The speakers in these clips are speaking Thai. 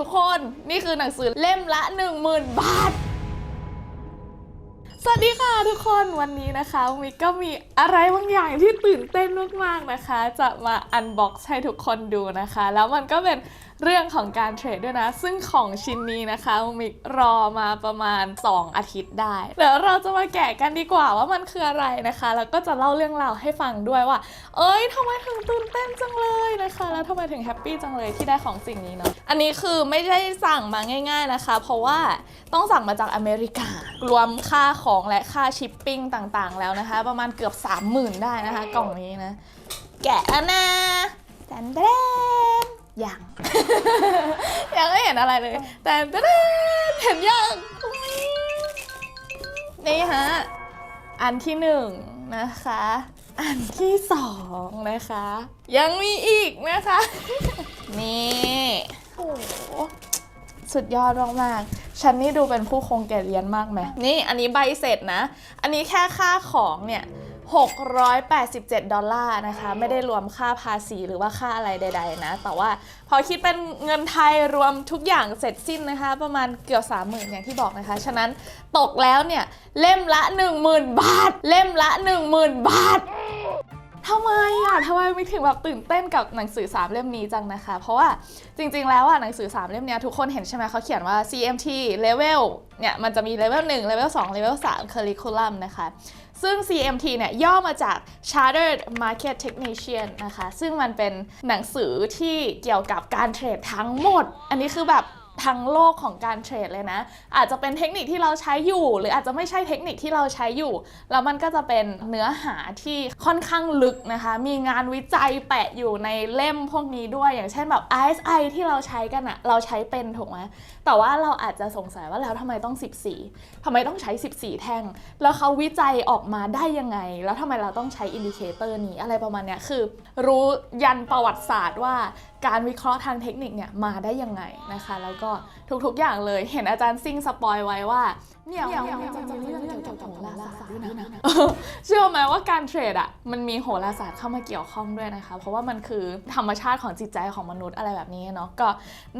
ทุกคนนี่คือหนังสือเล่มละ 10,000 บาท สวัสดีค่ะทุกคนวันนี้นะคะมิกก็มีอะไรบางอย่างที่ตื่นเต้นมากๆนะคะ จะมาอันบ็อกซ์ให้ทุกคนดูนะคะ แล้วมันก็เป็นเรื่องของการเทรดด้วยนะ ซึ่งของชิ้นนี้นะคะมิกรอมาประมาณ 2 อาทิตย์ได้เดี๋ยวเราจะมาแกะกันดีกว่าว่ามันคืออะไรนะคะ แล้วก็จะเล่าเรื่องราวให้ฟังด้วยว่า เอ้ยทำไมถึงตื่นเต้นจังเลยนะคะ แล้วทำไมถึงแฮปปี้จังเลยที่ได้ของสิ่งนี้เนาะอันนี้คือไม่ได้สั่งมาง่าย ๆนะคะ เพราะว่าต้องสั่งมาจากอเมริกา รวมค่าของและค่าชิปปิ้งต่างๆ แล้วนะคะ ประมาณเกือบ 30,000 ได้นะคะ กล่องนี้นะ แกะแล้วนะแตนเดนยัง ยังไม่เห็นอะไรเลยแตนเดนเห็นยังนี่ฮะ อันที่หนึ่งนะคะ อันที่สองนะคะ ยังมีอีกนะคะ นี่โอ้ สุดยอดมากๆฉันนี่ดูเป็นผู้คงแก่เรียนมากไหมนี่อันนี้ใบเสร็จนะ อันนี้แค่ค่าของเนี่ย687 ดอลลาร์นะคะ ไม่ได้รวมค่าภาษีหรือว่าค่าอะไรใด ๆ นะ แต่ว่าพอคิดเป็นเงินไทยรวมทุกอย่างเสร็จสิ้นนะคะ ประมาณเกือบ 30,000 อย่างที่บอกนะคะ ฉะนั้นตกแล้วเนี่ย เล่มละ 10,000 บาท เล่มละ 10,000 บาท ทำไมอะทำไมไม่ถึงแบบตื่นเต้นกับหนังสือ3เล่มนี้จังนะคะ เพราะว่าจริง ๆ แล้วอะหนังสือ3เล่มเนี้ยทุกคนเห็นใช่ไหมเขาเขียนว่า CMT level เนี่ยมันจะมี level 1 level 2 level 3 curriculum นะคะ ซึ่ง CMT เนี่ยย่อมาจาก Chartered Market Technician นะคะ ซึ่งมันเป็นหนังสือที่เกี่ยวกับการเทรดทั้งหมด อันนี้คือแบบ ทั้งโลกของการเทรดเลยนะ อาจจะเป็นเทคนิคที่เราใช้อยู่ หรืออาจจะไม่ใช่เทคนิคที่เราใช้อยู่ แล้วมันก็จะเป็นเนื้อหาที่ค่อนข้างลึกนะคะ มีงานวิจัยแปะอยู่ในเล่มพวกนี้ด้วย อย่างเช่นแบบ ISI ที่เราใช้กันอะเราใช้เป็นถูกไหมแต่ว่าเราอาจจะสงสัยว่าแล้วทำไมต้อง 14ทำไมต้องใช้ 14 แท่ง แล้วเขาวิจัยออกมาได้ยังไง แล้วทำไมเราต้องใช้อินดิเคเตอร์นี้อะไรประมาณเนี้ยคือ รู้ยันประวัติศาสตร์ว่าการวิเคราะห์ทางเทคนิคเนี่ยมาได้ยังไงนะคะแล้วก็ทุกๆอย่างเลย เห็นอาจารย์ซิ่งสปอยไว้ว่าเนี่ยมันจะมีเรื่องเกี่ยวกับโหราศาสตร์ด้วยนะเชื่อไหมว่าการเทรดอะมันมีโหราศาสตร์เข้ามาเกี่ยวข้องด้วยนะคะ เพราะว่ามันคือธรรมชาติของจิตใจของมนุษย์อะไรแบบนี้เนาะก็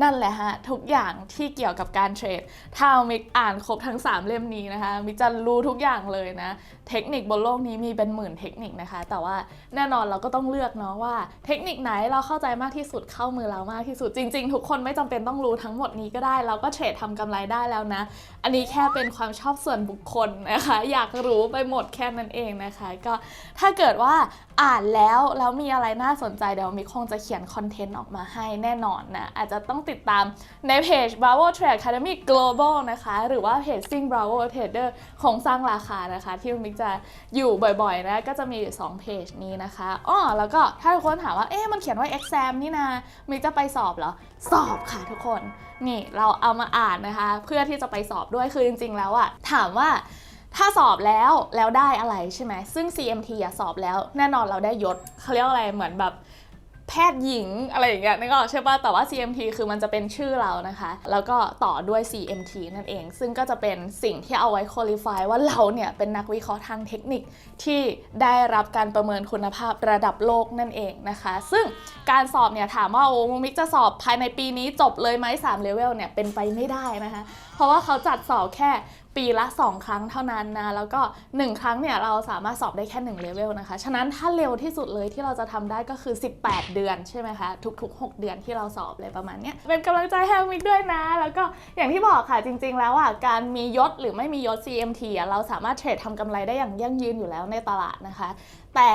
นั่นแหละฮะทุกอย่างที่เกี่ยวกับการเทรดถ้ามิกอ่านครบทั้ง 3 เล่มนี้นะคะมิกจะรู้ทุกอย่างเลยนะ เทคนิคบนโลกนี้มีเป็นหมื่นเทคนิคนะคะ แต่ว่าแน่นอนเราก็ต้องเลือกเนาะว่า เทคนิคไหนเราเข้าใจมากที่สุดเข้ามือเรามากที่สุดจริง ๆ ทุกคนไม่จำเป็นต้องรู้ทั้งหมดนี้ก็ได้เราก็เทรดทำกำไรได้แล้วนะ อันนี้แค่เป็นความชอบส่วนบุคคลนะคะ อยากรู้ไปหมดแค่นั้นเองนะคะ ก็ถ้าเกิดว่าอ่านแล้วแล้วมีอะไรน่าสนใจเดี๋ยวมิกคงจะเขียนคอนเทนต์ออกมาให้แน่นอนนะ อาจจะต้องติดตามในเพจ Bravo Trade Academy Global นะคะ หรือว่าเพจ Sing Bravo Trader ของสร้างราคานะคะ ที่มิกจะอยู่บ่อยๆนะก็จะมีอยู่สองเพจนี้นะคะอ้อแล้วก็ถ้าทุกคนถามว่าเอ๊ะมันเขียนว่า exam นี่นะมิกจะไปสอบเหรอ สอบค่ะทุกคนนี่เราเอามาอ่านนะคะ เพื่อที่จะไปสอบด้วยคือจริง ๆ แล้วอะถามว่าถ้าสอบแล้วแล้วได้อะไรใช่ไหมซึ่ง CMT อะสอบแล้วแน่นอนเราได้ยศเขาเรียกอะไรเหมือนแบบ แพทย์หญิงอะไรอย่างเงี้ยนึกออกใช่ป่ะแต่ว่า CMT คือมันจะเป็นชื่อเรานะคะ แล้วก็ต่อด้วย CMT นั่นเอง ซึ่งก็จะเป็นสิ่งที่เอาไว้ qualify ว่าเราเนี่ยเป็นนักวิเคราะห์ทางเทคนิคที่ได้รับการประเมินคุณภาพระดับโลกนั่นเองนะคะ ซึ่งการสอบเนี่ยถามว่าโอ้มุมิกจะสอบภายในปีนี้จบเลยไหม3เลเวลเนี่ยเป็นไปไม่ได้นะคะ เพราะว่าเขาจัดสอบแค่ ปีละ 2 ครั้งเท่านั้นนะ แล้วก็ 1 ครั้งเนี่ยเราสามารถสอบได้แค่1เลเวลนะคะ ฉะนั้นถ้าเร็วที่สุดเลยที่เราจะทำได้ก็คือ 18 เดือนใช่ไหมคะ ทุกๆ 6 เดือนที่เราสอบเลยประมาณเนี้ย เป็นกำลังใจให้มิกด้วยนะ แล้วก็อย่างที่บอกค่ะจริง ๆ แล้วอะการมียศหรือไม่มียศ CMT อะเราสามารถเทรดทำกำไรได้อย่างยั่งยืนอยู่แล้วในตลาดนะคะ แต่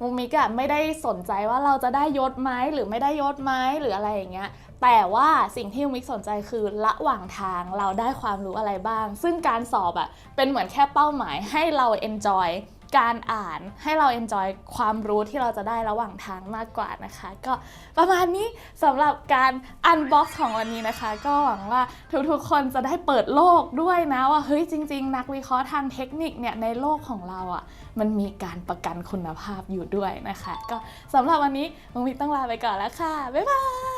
มุมิกอะไม่ได้สนใจว่าเราจะได้ยศไหมหรือไม่ได้ยศไหมหรืออะไรอย่างเงี้ย แต่ว่าสิ่งที่มุมิกสนใจคือระหว่างทางเราได้ความรู้อะไรบ้าง ซึ่งการสอบอะเป็นเหมือนแค่เป้าหมายให้เรา enjoy การอ่านให้เรา enjoy ความรู้ที่เราจะได้ระหว่างทางมากกว่านะคะ ก็ประมาณนี้สำหรับการ unbox ของวันนี้นะคะ ก็หวังว่าทุกๆคนจะได้เปิดโลกด้วยนะว่าเฮ้ยจริง ๆ นักวิเคราะห์ทางเทคนิคเนี่ยในโลกของเราอะมันมีการประกันคุณภาพอยู่ด้วยนะคะ ก็สำหรับวันนี้มุมิกต้องลาไปก่อนแล้วค่ะ บ๊ายบาย